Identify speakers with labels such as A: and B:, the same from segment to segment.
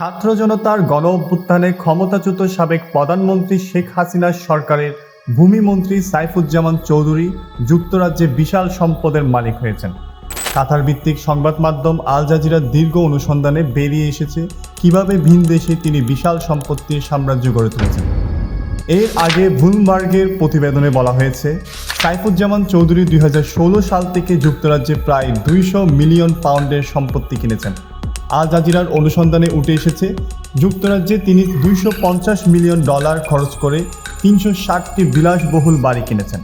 A: ছাত্র জনতার গণ অভ্যুত্থানে ক্ষমতাচ্যুত সাবেক প্রধানমন্ত্রী শেখ হাসিনার সরকারের ভূমিমন্ত্রী সাইফুজ্জামান চৌধুরী যুক্তরাজ্যে বিশাল সম্পদের মালিক হয়েছেন। কাতার ভিত্তিক সংবাদ মাধ্যম আল জাজিরার দীর্ঘ অনুসন্ধানে বেরিয়ে এসেছে কীভাবে ভিন দেশে তিনি বিশাল সম্পত্তির সাম্রাজ্য গড়ে তুলেছেন। এর আগে ভুলমার্গের প্রতিবেদনে বলা হয়েছে, সাইফুজ্জামান চৌধুরী দুই হাজার ষোলো সাল থেকে যুক্তরাজ্যে প্রায় দুইশো মিলিয়ন পাউন্ডের সম্পত্তি কিনেছেন। আল জাজিরার অনুসন্ধানে উঠে এসেছে, যুক্তরাজ্যে তিনি দুইশো পঞ্চাশ মিলিয়ন ডলার খরচ করে তিনশো ষাটটি বিলাসবহুল বাড়ি কিনেছেন।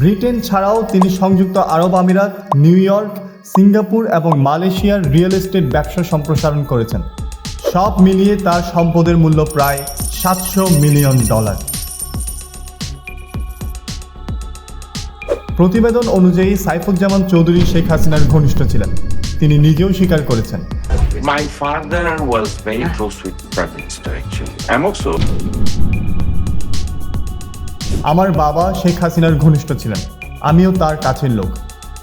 A: ব্রিটেন ছাড়াও তিনি সংযুক্ত আরব আমিরাত, নিউ ইয়র্ক, সিঙ্গাপুর এবং মালয়েশিয়ার রিয়েল এস্টেট ব্যবসা সম্প্রসারণ করেছেন। সব মিলিয়ে তার সম্পদের মূল্য প্রায় সাতশো মিলিয়ন ডলার। প্রতিবেদন অনুযায়ী সাইফুজ্জামান চৌধুরী শেখ হাসিনার ঘনিষ্ঠ ছিলেন। তিনি নিজেও স্বীকার করেছেন
B: My father was very close with Prime Minister actually. I'm also
A: আমার বাবা শেখ হাসিনার ঘনিষ্ঠ ছিলেন। আমিও তার কাছের লোক।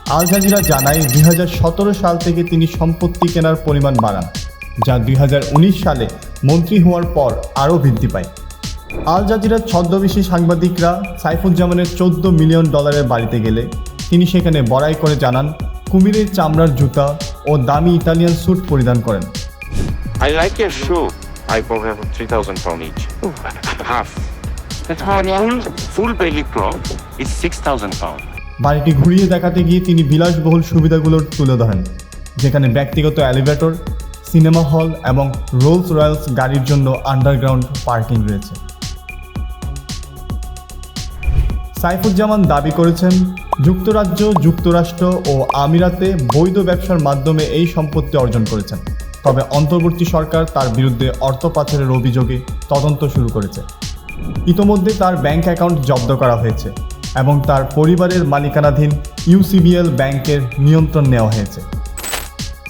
A: আল জাজিরা জানায় দুই সাল থেকে তিনি সম্পত্তি কেনার পরিমাণ বাড়ান যা দুই হাজার উনিশ সালে মন্ত্রী হওয়ার পর আরও বৃদ্ধি পায়। আল জাজিরার ছদ্মবেশী সাংবাদিকরা সাইফুজ্জামানের চোদ্দ মিলিয়ন ডলারের বাড়িতে গেলে তিনি সেখানে বড়াই করে জানান কুমিরের চামড়ার জুতা ও দামি ইতালিয়ান স্যুট পরিধান করেন
B: I like your shoe. I thousand pound each. Half. Full full belly is six thousand pound.
A: বাড়িটি ঘুরিয়ে দেখাতে গিয়ে তিনি বিলাসবহুল সুবিধাগুলোর তুলে ধরেন যেখানে ব্যক্তিগত এলিভেটর সিনেমা হল এবং রোলস রয়্যালস গাড়ির জন্য আন্ডারগ্রাউন্ড পার্কিং রয়েছে সাইফুজ্জামান দাবি করেছেন, যুক্তরাজ্য, যুক্তরাষ্ট্র ও আমিরাতে বৈধ ব্যবসার মাধ্যমে এই সম্পত্তি অর্জন করেছেন। তবে অন্তর্বর্তী সরকার তার বিরুদ্ধে অর্থ পাচারের অভিযোগে তদন্ত শুরু করেছে। ইতোমধ্যে তার ব্যাংক অ্যাকাউন্ট জব্দ করা হয়েছে এবং তার পরিবারের মালিকানাধীন ইউসিবিএল ব্যাংকের নিয়ন্ত্রণ নেওয়া হয়েছে।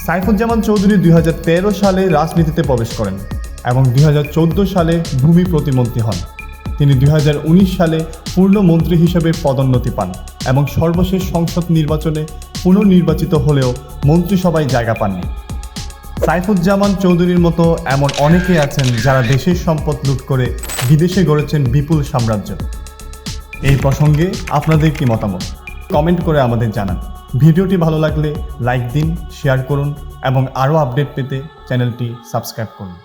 A: সাইফুজ্জামান চৌধুরী দুই হাজার তেরো সালে রাজনীতিতে প্রবেশ করেন এবং দু হাজার চৌদ্দ সালে ভূমি প্রতিমন্ত্রী হন। তিনি দু হাজার উনিশ সালে পূর্ণ মন্ত্রী হিসেবে পদোন্নতি পান এবং সর্বশেষ সংসদ নির্বাচনে পুনর্নির্বাচিত হলেও মন্ত্রিসভায় জায়গা পাননি। সাইফুজ্জামান চৌধুরীর মতো এমন অনেকে আছেন যারা দেশের সম্পদ লুট করে বিদেশে গড়েছেন বিপুল সাম্রাজ্য। এই প্রসঙ্গে আপনাদের কি মতামত? কমেন্ট করে আমাদের জানান। ভিডিওটি ভালো লাগলে লাইক দিন, শেয়ার করুন এবং আরও আপডেট পেতে চ্যানেলটি সাবস্ক্রাইব করুন।